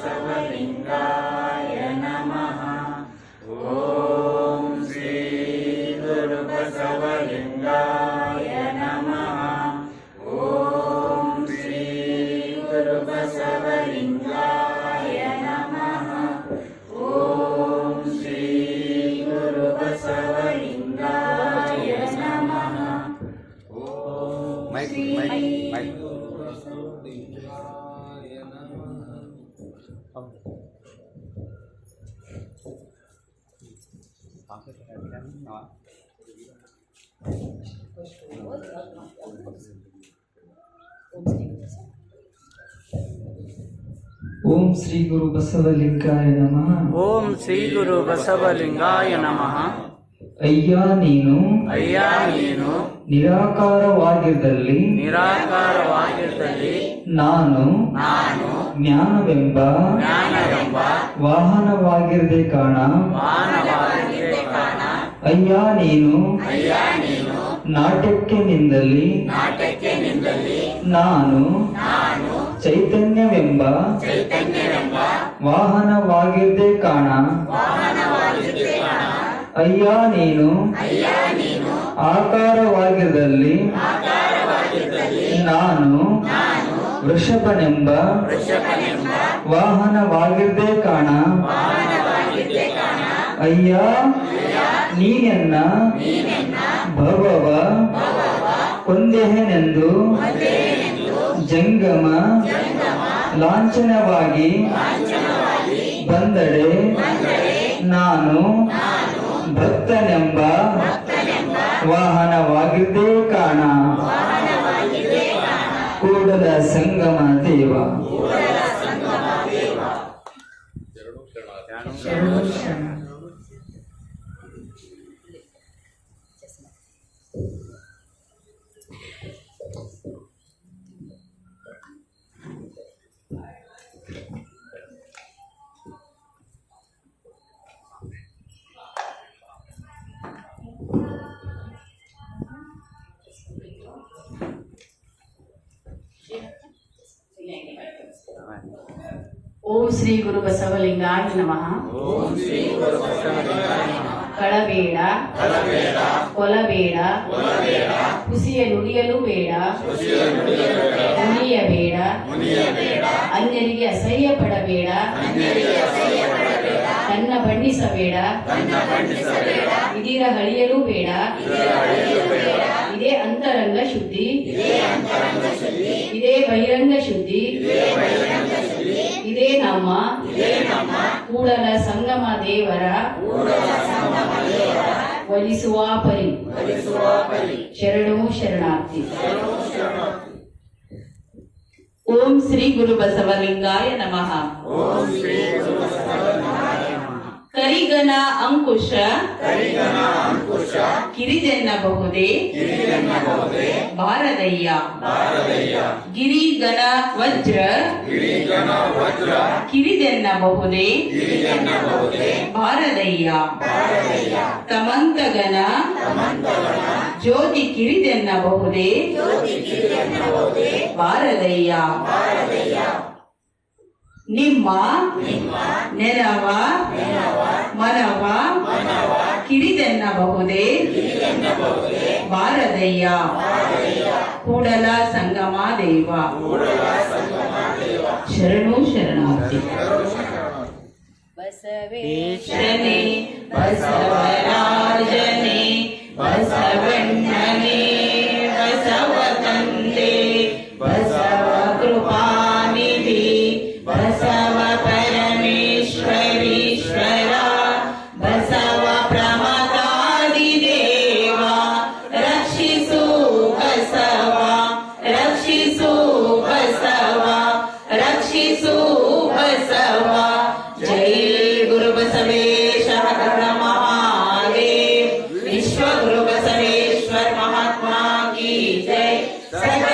बसवलिङ्गाय ಓಂ ಶ್ರೀ ಗುರು ಬಸವಲಿಂಗಾಯ ನಮಃ ಓಂ ಶ್ರೀ ಗುರು ಬಸವಲಿಂಗಾಯ ನಮಃ ಅಯ್ಯ ನೀನು ಅಯ್ಯ ನೀನು ನಿರಾಕಾರವಾಗಿದ್ದಲ್ಲಿ ನಿರಾಕಾರವಾಗಿದ್ದಲ್ಲಿ ನಾನು ನಾನು ಜ್ಞಾನವೆಂಬ ವಾಹನವಾಗಿರದೆ ಕಾಣ ಅಯ್ಯಾ ನೀನು ನಾಟಕ್ಕೆ ನಿಂದಲ್ಲಿ ನಾನು ಚೈತನ್ಯವೆಂಬ ವಾಹನವಾಗಿರದೆ ಕಾಣ ಅಯ್ಯಾ ನೀನು ಆಕಾರವಾಗಿರದಲ್ಲಿ ನಾನು ವೃಷಭನೆಂಬ ವಾಹನವಾಗಿರ್ದೇ ಕಾಣ. ಅಯ್ಯ ನೀನೆನ್ನ ಭವವ ಕೊಂದೆಹನೆಂದು ಜಂಗಮ ಲಾಂಛನವಾಗಿ ಬಂದಡೆ ನಾನು ಭಕ್ತನೆಂಬ ವಾಹನವಾಗಿದ್ದೇ ಕಾಣ. ಕೂಡಲ ಸಂಗಮ ದೇವ ಓಂ ಓಂ ಶ್ರೀ ಗುರು ಬಸವಲಿಂಗಾಯ ನಮಃ. ಕಳಬೇಡ ಕಲಬೇಡ ಹುಸಿಯ ಕುಸಿಯ ನುಡಿಯಲು ಬೇಡ ಮುನಿಯಬೇಡ ಅನ್ಯರಿಗೆ ಅಸಹ್ಯ ಪಡಬೇಡ ತನ್ನ ಬಣ್ಣಿಸಬೇಡ ಇದೀರ ಹಳಿಯಲು ಬೇಡ ಇದೇ ಅಂತರಂಗ ಶುದ್ಧಿ ಇದೇ ಬಹಿರಂಗ ಶುದ್ಧಿ ಇದೇ ಬಹಿರಂಗ ಶುದ್ಧಿ ಇದೇ ನಮ್ಮ ಕೂಡಲ ಸಂಗಮ ದೇವರ ಒಲಿಸುವ ಪರಿ ಶರಣು ಶರಣಾರ್ಥಿ. ಓಂ ಶ್ರೀ ಗುರು ಬಸವಲಿಂಗಾಯ ನಮಃ ಓಂ ಶ್ರೀ ಗುರು ನಮಃ. ಕರಿಗನ ಅಂಕುಶ. ಕರಿಗನ ಅಂಕುಶ. ಕಿರಿದೆನ್ನಬಹುದೇ. ಕಿರಿದೆನ್ನಬಹುದೇ. ಭಾರದಯ್ಯ. ಭಾರದಯ್ಯ. ಗಿರಿಗನ ವಜ್ರ. ಗಿರಿಗನ ವಜ್ರ. ಕಿರಿದೆನ್ನಬಹುದೇ. ಕಿರಿದೆನ್ನಬಹುದೇ. ಭಾರದಯ್ಯ. ಭಾರದಯ್ಯ. ತಮಂತಗನ. ತಮಂತಗನ. ಜ್ಯೋತಿ ಕಿರಿದೆನ್ನಬಹುದೇ. ಜ್ಯೋತಿ ಕಿರಿದೆನ್ನಬಹುದೇ. ಭಾರದಯ್ಯ. ಭಾರದಯ್ಯ. ನಿಮ್ಮ. ನೆರವ. ಮನವ ಮನವ ಕಿರಿದೆನ್ನಬಹುದೇ ಗಿರಿಯನ್ನಬಹುದೇ ಭಾರದಯ್ಯ ಭಾರತಯ್ಯ ಕೂಡಲ ಸಂಗಮ ದೇವ. ಕೂಡಲ ಸಂಗಮ ದೇವ. ಶರಣು ಶರಣಾರ್ಥಿ. ಶರಣು ಶರಣಾರ್ಥಿ. ಬಸವೇಶನೇ ಬಸವರಾಜನೇ ಬಸವಣ್ಣನೇ सर्व बसवेश्वर महात्मा की जय। सर्व